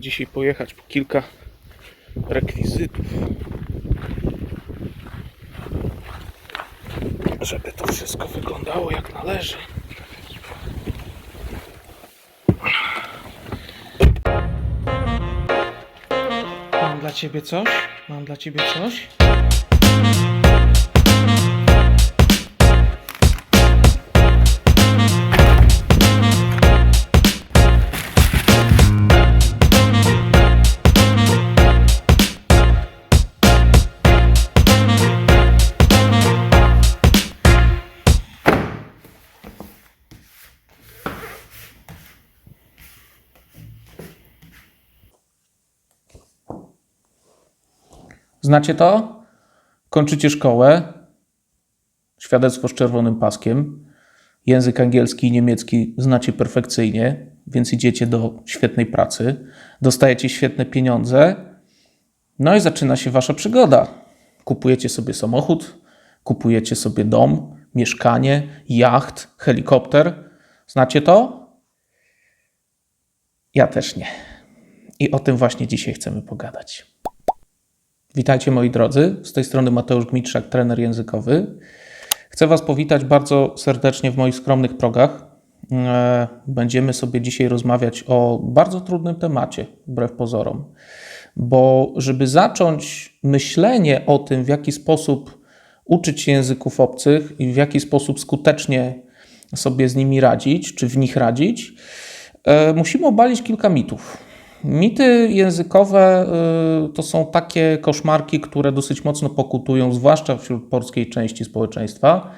dzisiaj pojechać po kilka rekwizytów. Żeby to wszystko wyglądało jak należy. Mam dla ciebie coś? Mam dla ciebie coś? Znacie to? Kończycie szkołę, świadectwo z czerwonym paskiem, język angielski i niemiecki znacie perfekcyjnie, więc idziecie do świetnej pracy, dostajecie świetne pieniądze, no i zaczyna się wasza przygoda. Kupujecie sobie samochód, kupujecie sobie dom, mieszkanie, jacht, helikopter. Znacie to? Ja też nie. I o tym właśnie dzisiaj chcemy pogadać. Witajcie moi drodzy, z tej strony Mateusz Gmitszak, trener językowy. Chcę Was powitać bardzo serdecznie w moich skromnych progach. E, Będziemy sobie dzisiaj rozmawiać o bardzo trudnym temacie, wbrew pozorom, bo żeby zacząć myślenie o tym, w jaki sposób uczyć się języków obcych i w jaki sposób skutecznie sobie z nimi radzić, czy w nich radzić, e, musimy obalić kilka mitów. Mity językowe y, to są takie koszmarki, które dosyć mocno pokutują, zwłaszcza wśród polskiej części społeczeństwa.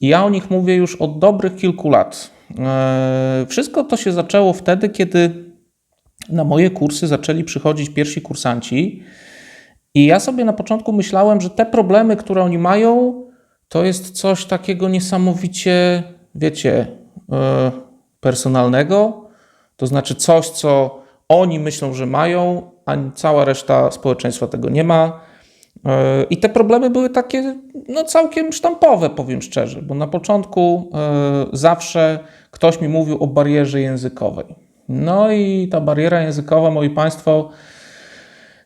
Ja o nich mówię już od dobrych kilku lat. E, Wszystko to się zaczęło wtedy, kiedy na moje kursy zaczęli przychodzić pierwsi kursanci. I ja sobie na początku myślałem, że te problemy, które oni mają, to jest coś takiego niesamowicie, wiecie, e, personalnego. To znaczy coś, co oni myślą, że mają, a cała reszta społeczeństwa tego nie ma. E, I te problemy były takie no, całkiem sztampowe, powiem szczerze, bo na początku e, zawsze ktoś mi mówił o barierze językowej. No i ta bariera językowa, moi Państwo,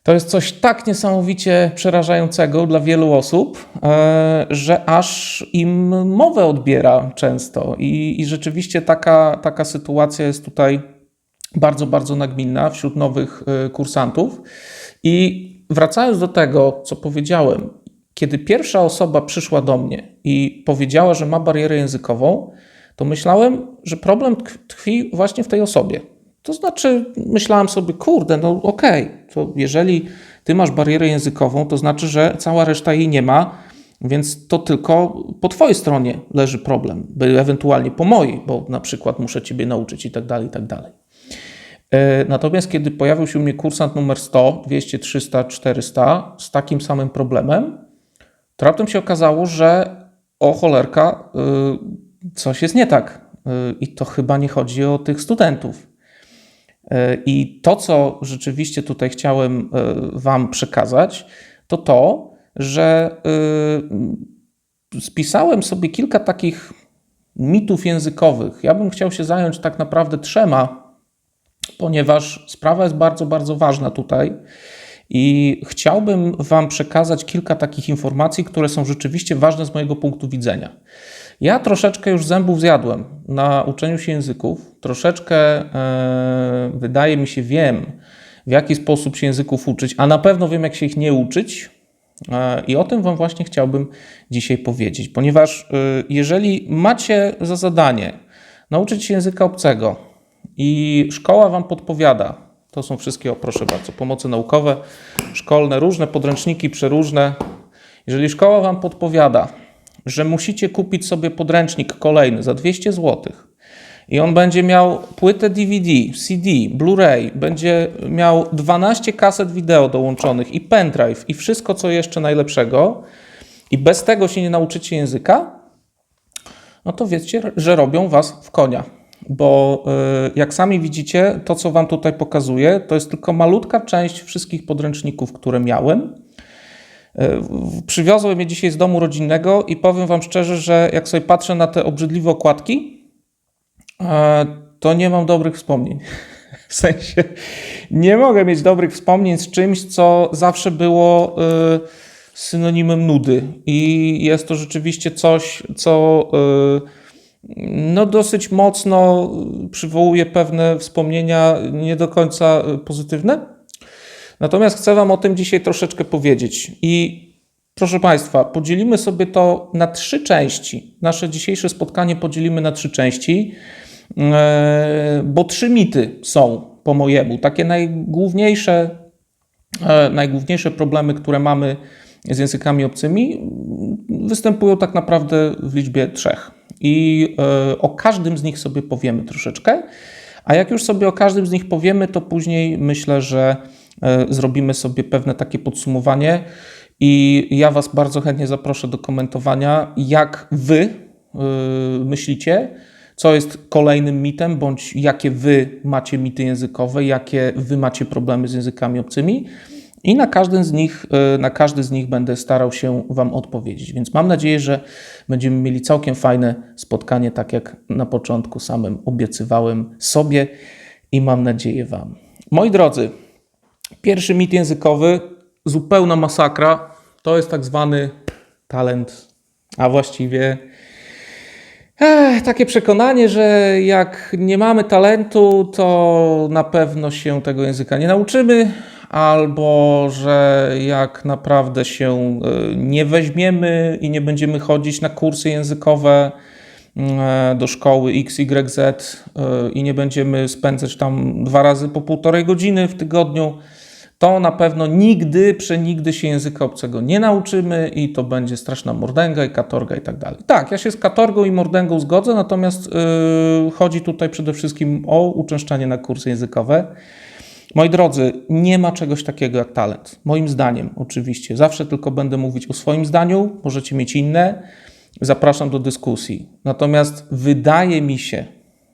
to jest coś tak niesamowicie przerażającego dla wielu osób, e, że aż im mowę odbiera często. I, i rzeczywiście taka, taka sytuacja jest tutaj bardzo, bardzo nagminna wśród nowych y, kursantów. I wracając do tego, co powiedziałem, kiedy pierwsza osoba przyszła do mnie i powiedziała, że ma barierę językową, to myślałem, że problem tkw- tkwi właśnie w tej osobie. To znaczy, myślałem sobie, kurde, no okej, to jeżeli ty masz barierę językową, to znaczy, że cała reszta jej nie ma, więc to tylko po twojej stronie leży problem, by ewentualnie po mojej, bo na przykład muszę ciebie nauczyć i tak dalej, i tak dalej. E, Natomiast kiedy pojawił się u mnie kursant numer 100, 200, 300, 400 z takim samym problemem, to raptem się okazało, że o cholerka, y, coś jest nie tak. Y, I to chyba nie chodzi o tych studentów. I to, co rzeczywiście tutaj chciałem Wam przekazać, to to, że spisałem sobie kilka takich mitów językowych. Ja bym chciał się zająć tak naprawdę trzema, ponieważ sprawa jest bardzo, bardzo ważna tutaj i chciałbym Wam przekazać kilka takich informacji, które są rzeczywiście ważne z mojego punktu widzenia. Ja troszeczkę już zębów zjadłem na uczeniu się języków, troszeczkę e, wydaje mi się wiem, w jaki sposób się języków uczyć, a na pewno wiem, jak się ich nie uczyć. E, I o tym Wam właśnie chciałbym dzisiaj powiedzieć, ponieważ e, jeżeli macie za zadanie nauczyć się języka obcego, i szkoła Wam podpowiada. To są wszystkie, o proszę bardzo, pomocy naukowe, szkolne, różne podręczniki, przeróżne. Jeżeli szkoła Wam podpowiada, że musicie kupić sobie podręcznik kolejny za 200 zł i on będzie miał płytę DVD, CD, Blu-ray, będzie miał 12 kaset wideo dołączonych i pendrive i wszystko, co jeszcze najlepszego, i bez tego się nie nauczycie języka, no to wiedzcie, że robią Was w konia. Bo y, jak sami widzicie, to co Wam tutaj pokazuję, to jest tylko malutka część wszystkich podręczników, które miałem. Y, Przywiozłem je dzisiaj z domu rodzinnego i powiem Wam szczerze, że jak sobie patrzę na te obrzydliwe okładki, e, to nie mam dobrych wspomnień. W sensie nie mogę mieć dobrych wspomnień z czymś, co zawsze było y, synonimem nudy. I jest to rzeczywiście coś, co y, no, dosyć mocno przywołuje pewne wspomnienia nie do końca y, pozytywne. Natomiast chcę Wam o tym dzisiaj troszeczkę powiedzieć. I proszę Państwa, podzielimy sobie to na trzy części. Nasze dzisiejsze spotkanie podzielimy na trzy części, e, bo trzy mity są po mojemu. Takie najgłówniejsze, e, najgłówniejsze problemy, które mamy z językami obcymi, występują tak naprawdę w liczbie trzech. I e, o każdym z nich sobie powiemy troszeczkę. A jak już sobie o każdym z nich powiemy, to później myślę, że E, zrobimy sobie pewne takie podsumowanie i ja Was bardzo chętnie zaproszę do komentowania, jak Wy e, myślicie, co jest kolejnym mitem, bądź jakie Wy macie mity językowe, jakie Wy macie problemy z językami obcymi. I na każdy z nich, e, na każdy z nich będę starał się Wam odpowiedzieć. Więc mam nadzieję, że będziemy mieli całkiem fajne spotkanie, tak jak na początku samym obiecywałem sobie i mam nadzieję Wam. Moi drodzy, Pierwszy mit językowy, zupełna masakra, to jest tak zwany talent, a właściwie eh, takie przekonanie, że jak nie mamy talentu, to na pewno się tego języka nie nauczymy, albo że jak naprawdę się e, nie weźmiemy i nie będziemy chodzić na kursy językowe, e, do szkoły XYZ e, i nie będziemy spędzać tam dwa razy po półtorej godziny w tygodniu, to na pewno nigdy, przenigdy się języka obcego nie nauczymy i to będzie straszna mordęga i katorga i tak dalej. Tak, ja się z katorgą i mordęgą zgodzę, natomiast yy, chodzi tutaj przede wszystkim o uczęszczanie na kursy językowe. Moi drodzy, nie ma czegoś takiego jak talent. Moim zdaniem, oczywiście. Zawsze tylko będę mówić o swoim zdaniu, możecie mieć inne. Zapraszam do dyskusji. Natomiast wydaje mi się,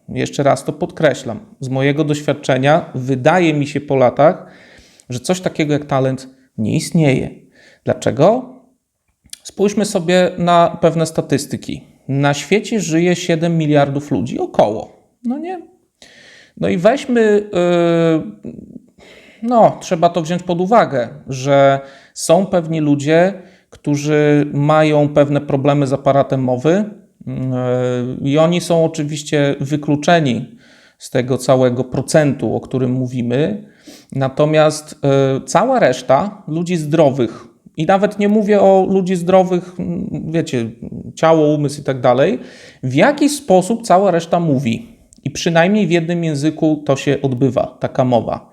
jeszcze raz to podkreślam, z mojego doświadczenia, wydaje mi się po latach, że coś takiego jak talent nie istnieje. Dlaczego? Spójrzmy sobie na pewne statystyki. Na świecie żyje 7 miliardów ludzi, około. No nie? No i weźmy, yy, no, trzeba to wziąć pod uwagę, że są pewni ludzie, którzy mają pewne problemy z aparatem mowy, yy, i oni są oczywiście wykluczeni z tego całego procentu, o którym mówimy. Natomiast y, cała reszta ludzi zdrowych, i nawet nie mówię o ludzi zdrowych, wiecie, ciało, umysł i tak dalej, w jaki sposób cała reszta mówi. I przynajmniej w jednym języku to się odbywa, taka mowa.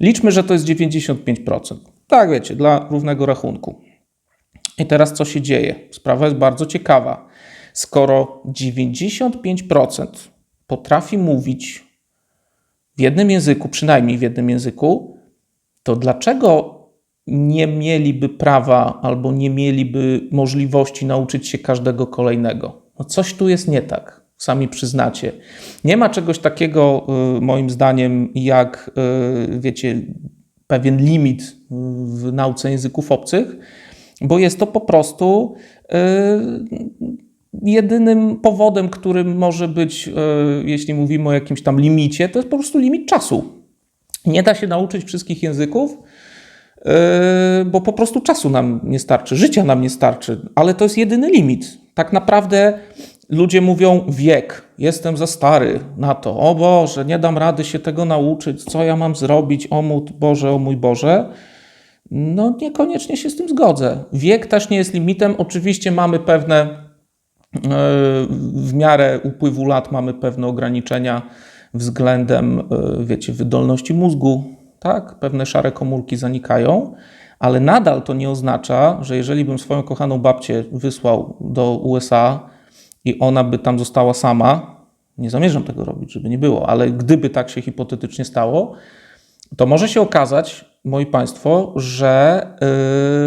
Liczmy, że to jest 95%. Tak, wiecie, dla równego rachunku. I teraz co się dzieje? Sprawa jest bardzo ciekawa. Skoro 95% potrafi mówić w jednym języku, przynajmniej w jednym języku, to dlaczego nie mieliby prawa albo nie mieliby możliwości nauczyć się każdego kolejnego? No coś tu jest nie tak, sami przyznacie. Nie ma czegoś takiego, y, moim zdaniem, jak, y, wiecie, pewien limit w nauce języków obcych, bo jest to po prostu y, jedynym powodem, którym może być, jeśli mówimy o jakimś tam limicie, to jest po prostu limit czasu. Nie da się nauczyć wszystkich języków, bo po prostu czasu nam nie starczy, życia nam nie starczy, ale to jest jedyny limit. Tak naprawdę ludzie mówią wiek, jestem za stary na to, o Boże, nie dam rady się tego nauczyć, co ja mam zrobić, o mój Boże, o mój Boże. No niekoniecznie się z tym zgodzę. Wiek też nie jest limitem. Oczywiście mamy pewne w miarę upływu lat mamy pewne ograniczenia względem, e, wiecie, wydolności mózgu, tak? Pewne szare komórki zanikają, ale nadal to nie oznacza, że jeżeli bym swoją kochaną babcię wysłał do USA i ona by tam została sama, nie zamierzam tego robić, żeby nie było, ale gdyby tak się hipotetycznie stało, to może się okazać, moi Państwo, że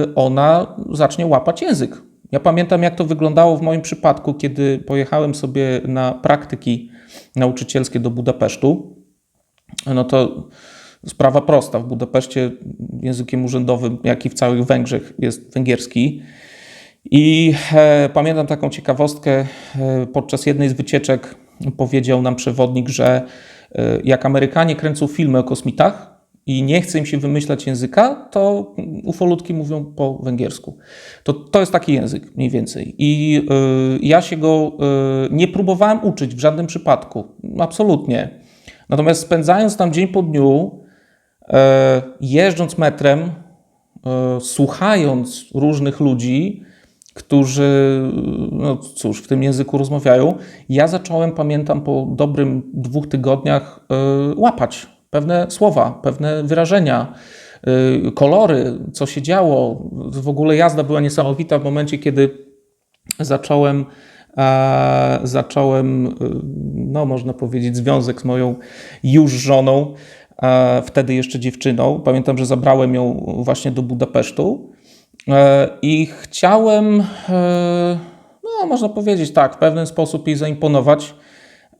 y, ona zacznie łapać język ja pamiętam, jak to wyglądało w moim przypadku, kiedy pojechałem sobie na praktyki nauczycielskie do Budapesztu. No to sprawa prosta. W Budapeszcie językiem urzędowym, jak i w całych Węgrzech, jest węgierski. I e, pamiętam taką ciekawostkę. E, podczas jednej z wycieczek powiedział nam przewodnik, że e, jak Amerykanie kręcą filmy o kosmitach i nie chce im się wymyślać języka, to ufolutki mówią po węgiersku. To, to jest taki język mniej więcej. I y, ja się go y, nie próbowałem uczyć w żadnym przypadku. Absolutnie. Natomiast spędzając tam dzień po dniu, y, jeżdżąc metrem, y, słuchając różnych ludzi, którzy, no cóż, w tym języku rozmawiają, ja zacząłem, pamiętam, po dobrym dwóch tygodniach y, łapać pewne słowa, pewne wyrażenia, y, kolory, co się działo. W ogóle jazda była niesamowita w momencie, kiedy zacząłem, e, zacząłem, y, no można powiedzieć, związek z moją już żoną, e, wtedy jeszcze dziewczyną. Pamiętam, że zabrałem ją właśnie do Budapesztu i chciałem, no można powiedzieć tak, w pewien sposób jej zaimponować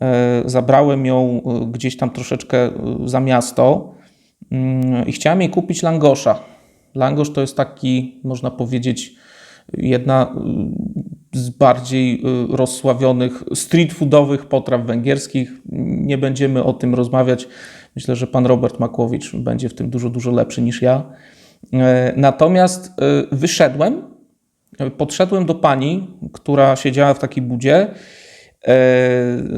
E, zabrałem ją e, gdzieś tam troszeczkę e, za miasto mm, i chciałem jej kupić langosza. Langosz to jest taki, można powiedzieć, jedna z bardziej rozsławionych street foodowych potraw węgierskich. Nie będziemy o tym rozmawiać. Myślę, że pan Robert Makłowicz będzie w tym dużo, dużo lepszy niż ja. Natomiast wyszedłem, podszedłem do pani, która siedziała w takiej budzie E,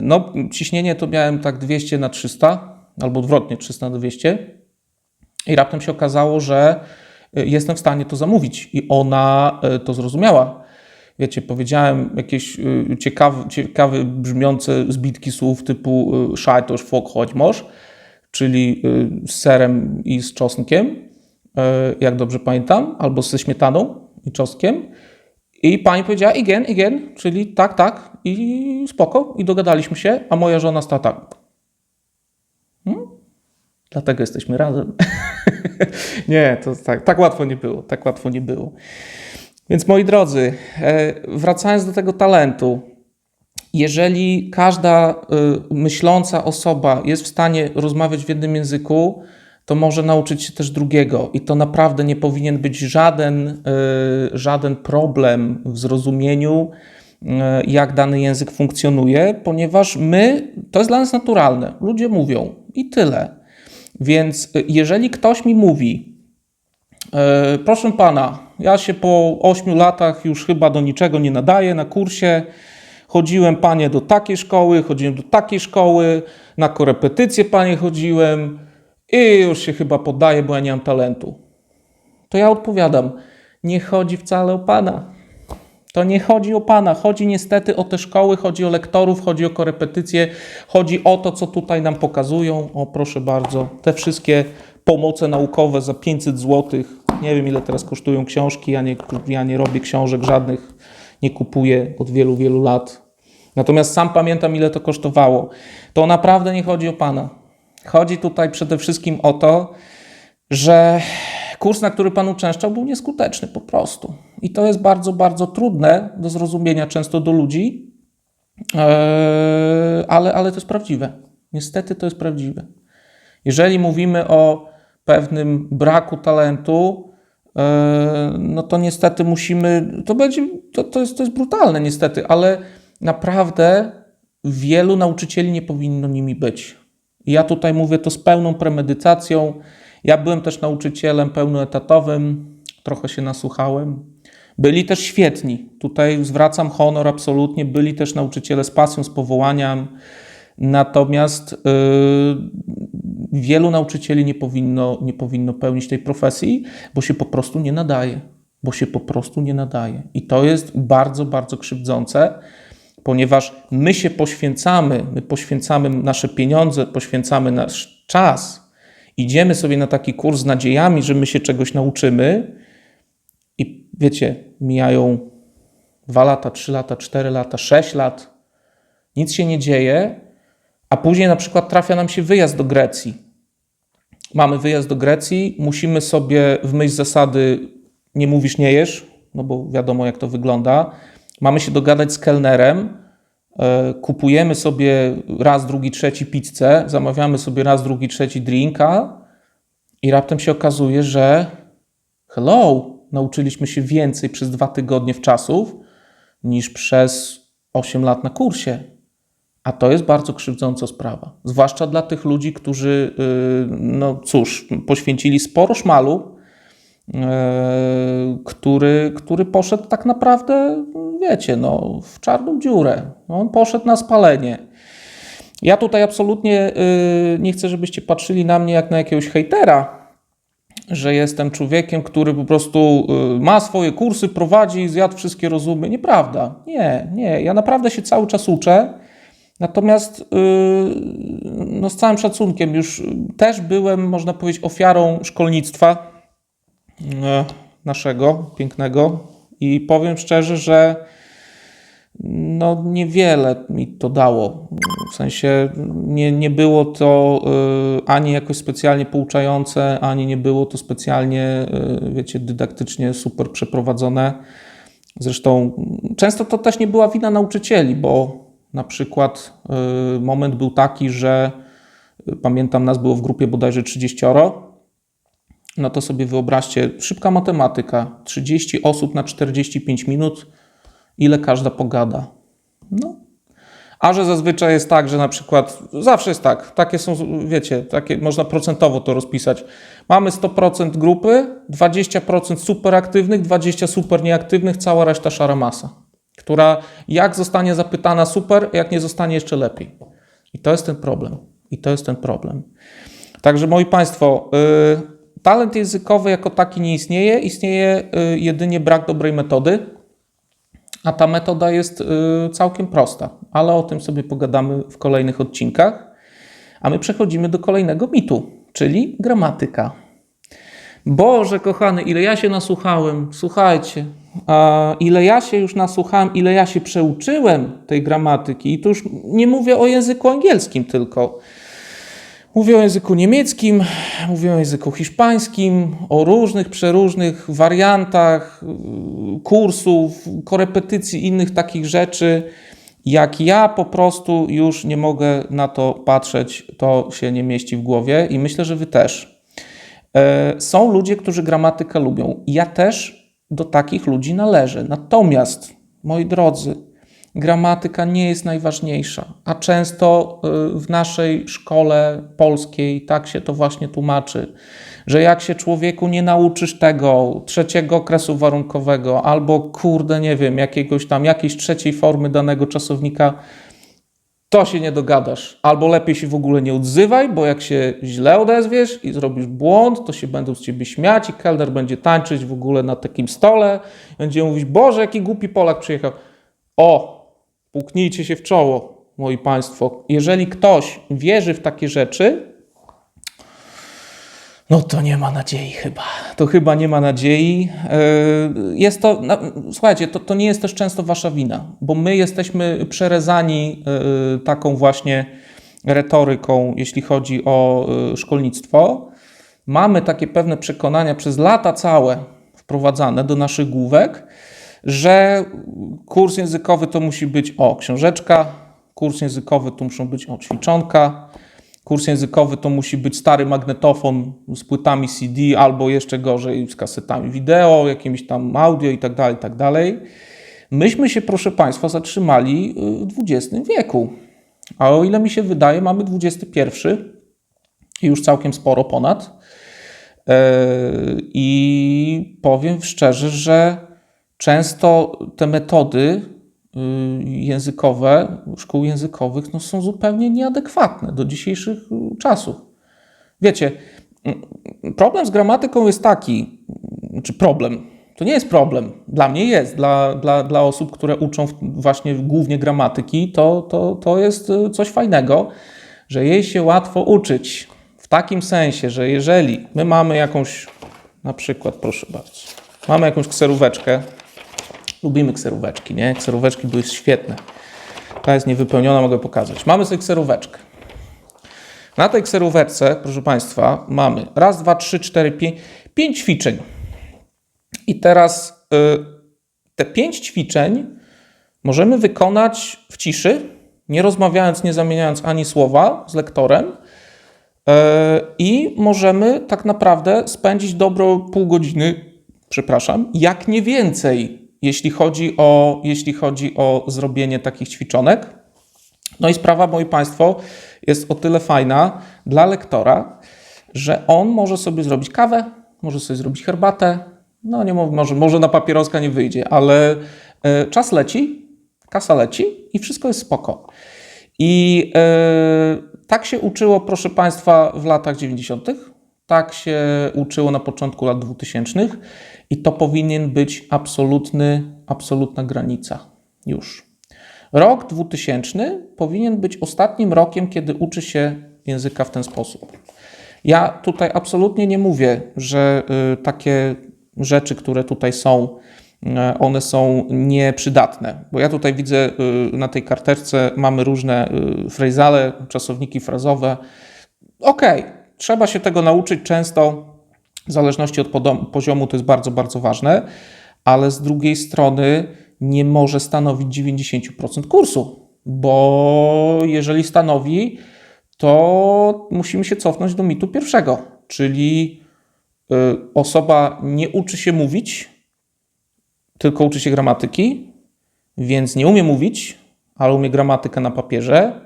no, ciśnienie to miałem tak 200 na 300, albo odwrotnie 300 na 200. I raptem się okazało, że e, jestem w stanie to zamówić. I ona e, to zrozumiała. Wiecie, powiedziałem jakieś ciekawe, ciekawe brzmiące zbitki słów typu szajtosz, fok, chodź moż, czyli z serem i z czosnkiem, jak dobrze pamiętam, albo ze śmietaną i czosnkiem. I pani powiedziała igen, igen, czyli tak, tak i spoko i dogadaliśmy się, a moja żona stała tak. Hmm? Dlatego jesteśmy razem. nie, to tak, tak łatwo nie było, tak łatwo nie było. Więc moi drodzy, e, wracając do tego talentu, jeżeli każda e, myśląca osoba jest w stanie rozmawiać w jednym języku, to może nauczyć się też drugiego. I to naprawdę nie powinien być żaden, e, żaden problem w zrozumieniu, e, jak dany język funkcjonuje, ponieważ my, to jest dla nas naturalne. Ludzie mówią i tyle. Więc e, jeżeli ktoś mi mówi, proszę pana, ja się po ośmiu latach już chyba do niczego nie nadaję na kursie, chodziłem panie do takiej szkoły, chodziłem do takiej szkoły, na korepetycje panie chodziłem, i już się chyba poddaję, bo ja nie mam talentu. To ja odpowiadam, nie chodzi wcale o Pana. To nie chodzi o Pana, chodzi niestety o te szkoły, chodzi o lektorów, chodzi o korepetycje, chodzi o to, co tutaj nam pokazują. O, proszę bardzo, te wszystkie pomoce naukowe za 500 zł. Nie wiem, ile teraz kosztują książki. Ja nie, ja nie robię książek żadnych, nie kupuję od wielu, wielu lat. Natomiast sam pamiętam, ile to kosztowało. To naprawdę nie chodzi o Pana. Chodzi tutaj przede wszystkim o to, że kurs, na który Pan uczęszczał, był nieskuteczny po prostu. I to jest bardzo, bardzo trudne do zrozumienia często do ludzi, e, ale, ale to jest prawdziwe. Niestety to jest prawdziwe. Jeżeli mówimy o pewnym braku talentu, e, no to niestety musimy, to będzie, to, to, jest, to jest brutalne niestety, ale naprawdę wielu nauczycieli nie powinno nimi być. Ja tutaj mówię to z pełną premedytacją. Ja byłem też nauczycielem pełnoetatowym, trochę się nasłuchałem. Byli też świetni. Tutaj zwracam honor absolutnie. Byli też nauczyciele z pasją, z powołaniem. Natomiast yy, wielu nauczycieli nie powinno, nie powinno pełnić tej profesji, bo się po prostu nie nadaje. Bo się po prostu nie nadaje. I to jest bardzo, bardzo krzywdzące ponieważ my się poświęcamy, my poświęcamy nasze pieniądze, poświęcamy nasz czas, idziemy sobie na taki kurs z nadziejami, że my się czegoś nauczymy i wiecie, mijają dwa lata, trzy lata, cztery lata, sześć lat, nic się nie dzieje, a później na przykład trafia nam się wyjazd do Grecji. Mamy wyjazd do Grecji, musimy sobie w myśl zasady nie mówisz, nie jesz, no bo wiadomo jak to wygląda mamy się dogadać z kelnerem, e, kupujemy sobie raz, drugi, trzeci pizzę, zamawiamy sobie raz, drugi, trzeci drinka i raptem się okazuje, że hello, nauczyliśmy się więcej przez dwa tygodnie w czasów niż przez 8 lat na kursie. A to jest bardzo krzywdząca sprawa. Zwłaszcza dla tych ludzi, którzy, yy, no cóż, poświęcili sporo szmalu, który, który poszedł tak naprawdę, wiecie, no, w czarną dziurę. On poszedł na spalenie. Ja tutaj absolutnie yy, nie chcę, żebyście patrzyli na mnie jak na jakiegoś hejtera, że jestem człowiekiem, który po prostu y, ma swoje kursy, prowadzi, zjadł wszystkie rozumy. Nieprawda. Nie, nie. Ja naprawdę się cały czas uczę. Natomiast y, no z całym szacunkiem już też byłem, można powiedzieć, ofiarą szkolnictwa y, naszego pięknego i powiem szczerze, że no niewiele mi to dało. W sensie nie, nie było to y, ani jakoś specjalnie pouczające, ani nie było to specjalnie, y, wiecie, dydaktycznie super przeprowadzone. Zresztą często to też nie była wina nauczycieli, bo na przykład moment był taki, że pamiętam, nas było w grupie bodajże 30. No to sobie wyobraźcie, szybka matematyka, 30 osób na 45 minut ile każda pogada. No. A że zazwyczaj jest tak, że na przykład, zawsze jest tak, takie są, wiecie, takie można procentowo to rozpisać. Mamy 100% grupy, 20% super aktywnych, 20% super nieaktywnych, cała reszta szara masa, która jak zostanie zapytana super, jak nie zostanie jeszcze lepiej. I to jest ten problem. I to jest ten problem. Także moi Państwo, yy, talent językowy jako taki nie istnieje, istnieje yy, jedynie brak dobrej metody. A ta metoda jest y, całkiem prosta, ale o tym sobie pogadamy w kolejnych odcinkach. A my przechodzimy do kolejnego mitu, czyli gramatyka. Boże, kochany, ile ja się nasłuchałem, słuchajcie, ile ja się już nasłuchałem, ile ja się przeuczyłem tej gramatyki, i tu już nie mówię o języku angielskim tylko. Mówię o języku niemieckim, mówię o języku hiszpańskim, o różnych, przeróżnych wariantach y, kursów, korepetycji, innych takich rzeczy. Jak ja po prostu już nie mogę na to patrzeć, to się nie mieści w głowie i myślę, że wy też. E, są ludzie, którzy gramatykę lubią. Ja też do takich ludzi należę. Natomiast, moi drodzy, gramatyka nie jest najważniejsza, a często y, w naszej szkole polskiej tak się to właśnie tłumaczy, że jak się człowieku nie nauczysz tego trzeciego okresu warunkowego albo kurde, nie wiem, jakiegoś tam, jakiejś trzeciej formy danego czasownika, to się nie dogadasz. Albo lepiej się w ogóle nie odzywaj, bo jak się źle odezwiesz i zrobisz błąd, to się będą z ciebie śmiać i kelner będzie tańczyć w ogóle na takim stole. Będzie mówić, Boże, jaki głupi Polak przyjechał. O, Puknijcie się w czoło, moi Państwo. Jeżeli ktoś wierzy w takie rzeczy, no to nie ma nadziei chyba. To chyba nie ma nadziei. E, jest to, no, słuchajcie, to, to nie jest też często wasza wina, bo my jesteśmy przerezani e, taką właśnie retoryką, jeśli chodzi o e, szkolnictwo. Mamy takie pewne przekonania przez lata całe wprowadzane do naszych główek, że kurs językowy to musi być o książeczka, kurs językowy to muszą być o ćwiczonka, kurs językowy to musi być stary magnetofon z płytami CD albo jeszcze gorzej z kasetami wideo, jakimiś tam audio i tak dalej, i tak. Myśmy się, proszę Państwa, zatrzymali w XX wieku. A o ile mi się wydaje, mamy XXI i już całkiem sporo ponad. E, I powiem szczerze, że często te metody y, językowe, szkół językowych, no, są zupełnie nieadekwatne do dzisiejszych y, czasów. Wiecie, y, problem z gramatyką jest taki, czy problem, to nie jest problem, dla mnie jest, dla, dla, dla osób, które uczą właśnie głównie gramatyki, to, to, to jest coś fajnego, że jej się łatwo uczyć. W takim sensie, że jeżeli my mamy jakąś, na przykład, proszę bardzo, mamy jakąś kseróweczkę, Lubimy kseróweczki, nie? Kseróweczki były świetne. Ta jest niewypełniona, mogę pokazać. Mamy sobie kseróweczkę. Na tej kseróweczce, proszę Państwa, mamy raz, dwa, trzy, cztery, pięć, pięć ćwiczeń. I teraz y, te pięć ćwiczeń możemy wykonać w ciszy, nie rozmawiając, nie zamieniając ani słowa z lektorem. Y, I możemy tak naprawdę spędzić dobro pół godziny, przepraszam, jak nie więcej jeśli chodzi o, jeśli chodzi o zrobienie takich ćwiczonek. No i sprawa, moi Państwo, jest o tyle fajna dla lektora, że on może sobie zrobić kawę, może sobie zrobić herbatę. No nie może, może na papieroska nie wyjdzie, ale e, czas leci, kasa leci i wszystko jest spoko. I e, tak się uczyło, proszę Państwa, w latach 90. Tak się uczyło na początku lat 2000 i to powinien być absolutny, absolutna granica już. Rok 2000 powinien być ostatnim rokiem, kiedy uczy się języka w ten sposób. Ja tutaj absolutnie nie mówię, że y, takie rzeczy, które tutaj są, y, one są nieprzydatne, bo ja tutaj widzę y, na tej karteczce mamy różne frazale, czasowniki frazowe. Okej, okay, trzeba się tego nauczyć często, w zależności od poziomu to jest bardzo, bardzo ważne, ale z drugiej strony nie może stanowić 90% kursu, bo jeżeli stanowi, to musimy się cofnąć do mitu pierwszego, czyli y, osoba nie uczy się mówić, tylko uczy się gramatyki, więc nie umie mówić, ale umie gramatykę na papierze,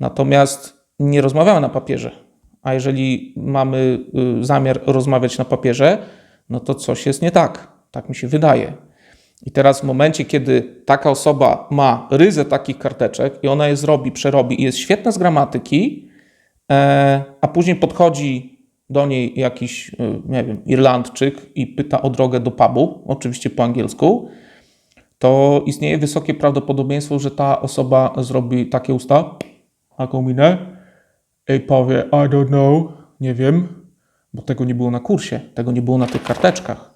natomiast nie rozmawiamy na papierze. A jeżeli mamy y, zamiar rozmawiać na papierze, no to coś jest nie tak. Tak mi się wydaje. I teraz w momencie, kiedy taka osoba ma ryzę takich karteczek i ona je zrobi, przerobi i jest świetna z gramatyki, e, a później podchodzi do niej jakiś, e, nie wiem, Irlandczyk i pyta o drogę do pubu, oczywiście po angielsku, to istnieje wysokie prawdopodobieństwo, że ta osoba zrobi takie usta, taką minę i powie I don't know, nie wiem, bo tego nie było na kursie, tego nie było na tych karteczkach.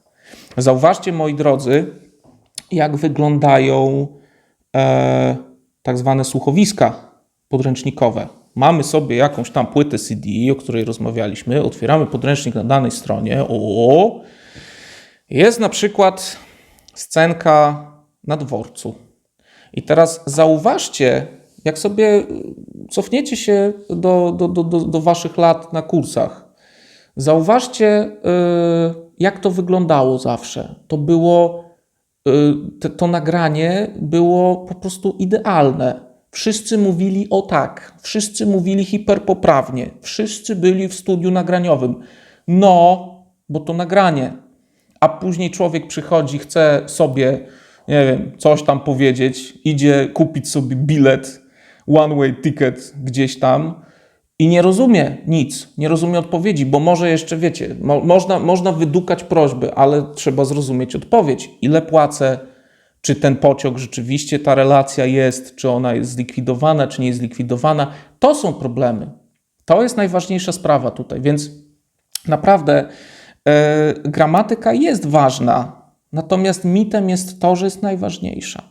Zauważcie, moi drodzy, jak wyglądają e, tak zwane słuchowiska podręcznikowe. Mamy sobie jakąś tam płytę CD, o której rozmawialiśmy, otwieramy podręcznik na danej stronie. O, jest na przykład scenka na dworcu. I teraz zauważcie, jak sobie cofniecie się do, do, do, do, waszych lat na kursach, zauważcie, yy, jak to wyglądało zawsze. To było Y, to nagranie było po prostu idealne. Wszyscy mówili o tak, wszyscy mówili hiperpoprawnie, wszyscy byli w studiu nagraniowym. No, bo to nagranie. A później człowiek przychodzi, chce sobie, nie wiem, coś tam powiedzieć, idzie kupić sobie bilet, one-way ticket gdzieś tam i nie rozumie nic, nie rozumie odpowiedzi, bo może jeszcze, wiecie, mo można, można wydukać prośby, ale trzeba zrozumieć odpowiedź. Ile płacę, czy ten pociąg rzeczywiście, ta relacja jest, czy ona jest zlikwidowana, czy nie jest zlikwidowana. To są problemy. To jest najważniejsza sprawa tutaj, więc naprawdę e, gramatyka jest ważna, natomiast mitem jest to, że jest najważniejsza.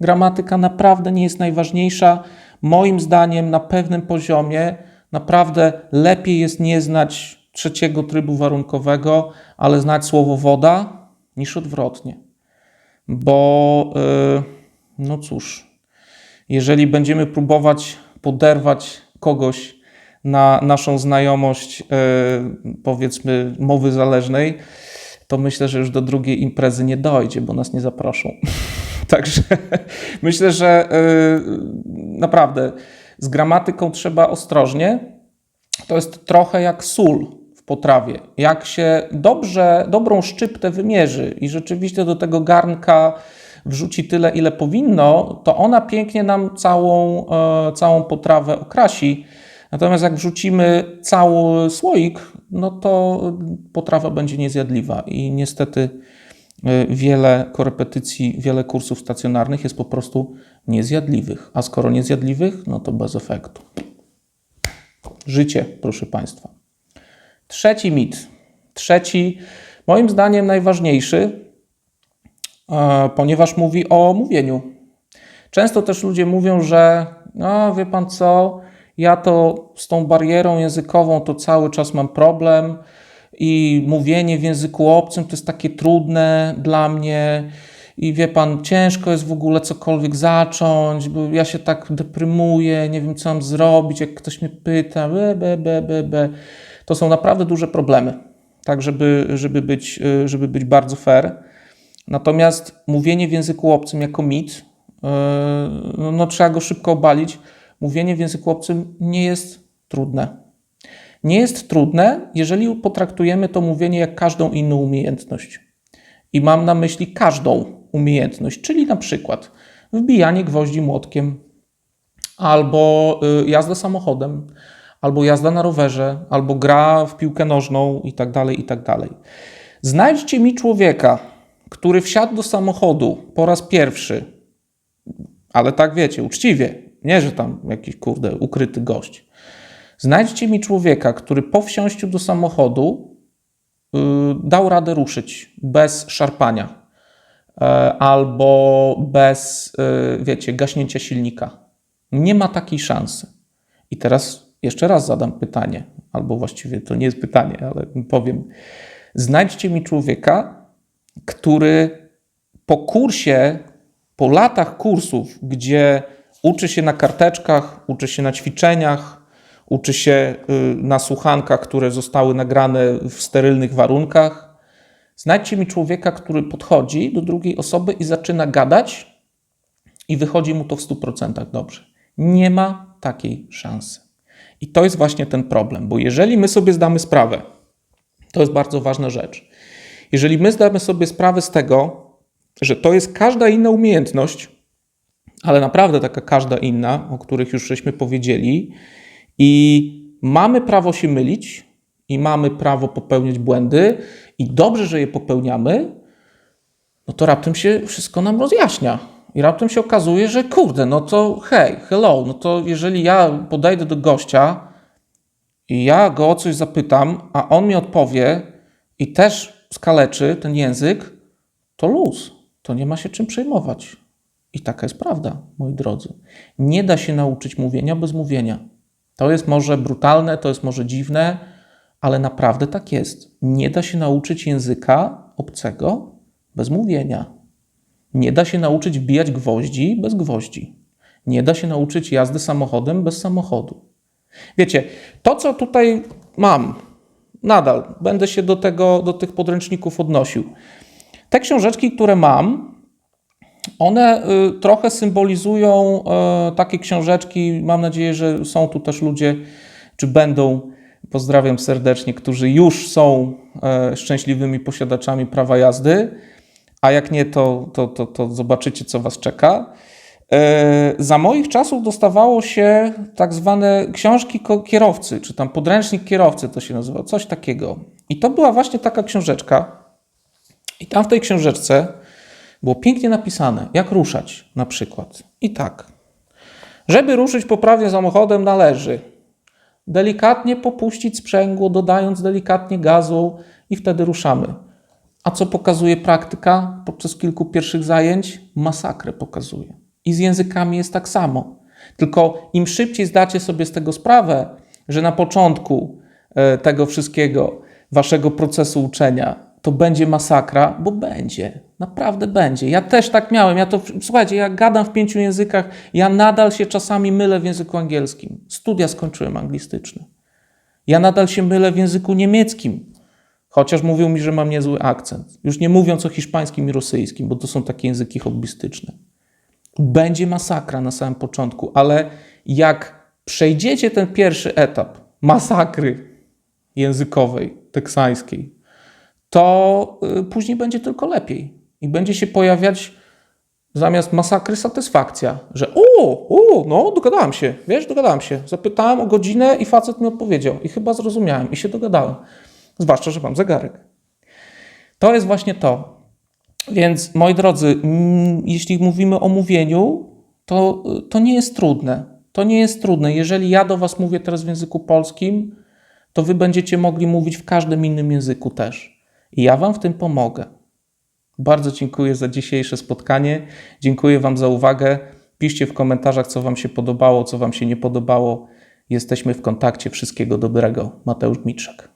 Gramatyka naprawdę nie jest najważniejsza. Moim zdaniem na pewnym poziomie Naprawdę lepiej jest nie znać trzeciego trybu warunkowego, ale znać słowo woda niż odwrotnie. Bo, yy, no cóż, jeżeli będziemy próbować poderwać kogoś na naszą znajomość, yy, powiedzmy, mowy zależnej, to myślę, że już do drugiej imprezy nie dojdzie, bo nas nie zaproszą. Także myślę, że yy, naprawdę z gramatyką trzeba ostrożnie. To jest trochę jak sól w potrawie. Jak się dobrze, dobrą szczyptę wymierzy i rzeczywiście do tego garnka wrzuci tyle, ile powinno, to ona pięknie nam całą, e, całą potrawę okrasi. Natomiast jak wrzucimy cały słoik, no to potrawa będzie niezjadliwa i niestety wiele korepetycji, wiele kursów stacjonarnych jest po prostu niezjadliwych. A skoro niezjadliwych, no to bez efektu. Życie, proszę Państwa. Trzeci mit. Trzeci, moim zdaniem najważniejszy, e, ponieważ mówi o mówieniu. Często też ludzie mówią, że no wie pan co, ja to z tą barierą językową to cały czas mam problem i mówienie w języku obcym to jest takie trudne dla mnie i wie pan, ciężko jest w ogóle cokolwiek zacząć, bo ja się tak deprymuję, nie wiem co mam zrobić, jak ktoś mnie pyta, be, be, be, be, be. To są naprawdę duże problemy, tak żeby, żeby, być, żeby być bardzo fair. Natomiast mówienie w języku obcym jako mit, yy, no, no trzeba go szybko obalić, mówienie w języku obcym nie jest trudne. Nie jest trudne, jeżeli potraktujemy to mówienie jak każdą inną umiejętność. I mam na myśli każdą umiejętność, czyli na przykład wbijanie gwoździ młotkiem, albo y, jazda samochodem, albo jazda na rowerze, albo gra w piłkę nożną itd., tak itd. Tak Znajdźcie mi człowieka, który wsiadł do samochodu po raz pierwszy, ale tak wiecie, uczciwie, nie, że tam jakiś kurde ukryty gość. Znajdźcie mi człowieka, który po wsiąściu do samochodu yy, dał radę ruszyć bez szarpania yy, albo bez, yy, wiecie, gaśnięcia silnika. Nie ma takiej szansy. I teraz jeszcze raz zadam pytanie, albo właściwie to nie jest pytanie, ale powiem. Znajdźcie mi człowieka, który po kursie, po latach kursów, gdzie uczy się na karteczkach, uczy się na ćwiczeniach, uczy się y, na słuchankach, które zostały nagrane w sterylnych warunkach. Znajdźcie mi człowieka, który podchodzi do drugiej osoby i zaczyna gadać, i wychodzi mu to w 100% dobrze. Nie ma takiej szansy. I to jest właśnie ten problem, bo jeżeli my sobie zdamy sprawę, to jest bardzo ważna rzecz. Jeżeli my zdamy sobie sprawę z tego, że to jest każda inna umiejętność, ale naprawdę taka każda inna, o których już żeśmy powiedzieli, i mamy prawo się mylić, i mamy prawo popełniać błędy, i dobrze, że je popełniamy, no to raptem się wszystko nam rozjaśnia. I raptem się okazuje, że kurde, no to hej, hello, no to jeżeli ja podejdę do gościa i ja go o coś zapytam, a on mi odpowie i też skaleczy ten język, to luz. To nie ma się czym przejmować. I taka jest prawda, moi drodzy. Nie da się nauczyć mówienia bez mówienia. To jest może brutalne, to jest może dziwne, ale naprawdę tak jest. Nie da się nauczyć języka obcego bez mówienia. Nie da się nauczyć wbijać gwoździ bez gwoździ. Nie da się nauczyć jazdy samochodem bez samochodu. Wiecie, to co tutaj mam, nadal będę się do, tego, do tych podręczników odnosił. Te książeczki, które mam, one y, trochę symbolizują y, takie książeczki. Mam nadzieję, że są tu też ludzie, czy będą, pozdrawiam serdecznie, którzy już są y, szczęśliwymi posiadaczami prawa jazdy a jak nie, to, to, to, to zobaczycie, co Was czeka. E, za moich czasów dostawało się tak zwane książki kierowcy, czy tam podręcznik kierowcy to się nazywa, coś takiego. I to była właśnie taka książeczka. I tam w tej książeczce było pięknie napisane, jak ruszać na przykład. I tak. Żeby ruszyć poprawnie samochodem, należy delikatnie popuścić sprzęgło, dodając delikatnie gazu, i wtedy ruszamy. A co pokazuje praktyka podczas kilku pierwszych zajęć? Masakrę pokazuje. I z językami jest tak samo. Tylko im szybciej zdacie sobie z tego sprawę, że na początku e, tego wszystkiego, waszego procesu uczenia, to będzie masakra, bo będzie. Naprawdę będzie. Ja też tak miałem. Ja to, słuchajcie, ja gadam w pięciu językach, ja nadal się czasami mylę w języku angielskim. Studia skończyłem anglistyczne. Ja nadal się mylę w języku niemieckim. Chociaż mówił mi, że mam niezły akcent. Już nie mówiąc o hiszpańskim i rosyjskim, bo to są takie języki hobbystyczne. Będzie masakra na samym początku, ale jak przejdziecie ten pierwszy etap masakry językowej, teksańskiej, to y, później będzie tylko lepiej. I będzie się pojawiać zamiast masakry satysfakcja, że o, o, no dogadałem się, wiesz, dogadałem się. Zapytałem o godzinę i facet mi odpowiedział i chyba zrozumiałem i się dogadałem. Zwłaszcza, że mam zegarek. To jest właśnie to. Więc moi drodzy, jeśli mówimy o mówieniu, to, to nie jest trudne. To nie jest trudne. Jeżeli ja do Was mówię teraz w języku polskim, to Wy będziecie mogli mówić w każdym innym języku też. I ja Wam w tym pomogę. Bardzo dziękuję za dzisiejsze spotkanie. Dziękuję Wam za uwagę. Piszcie w komentarzach, co Wam się podobało, co Wam się nie podobało. Jesteśmy w kontakcie. Wszystkiego dobrego. Mateusz Mitrzak.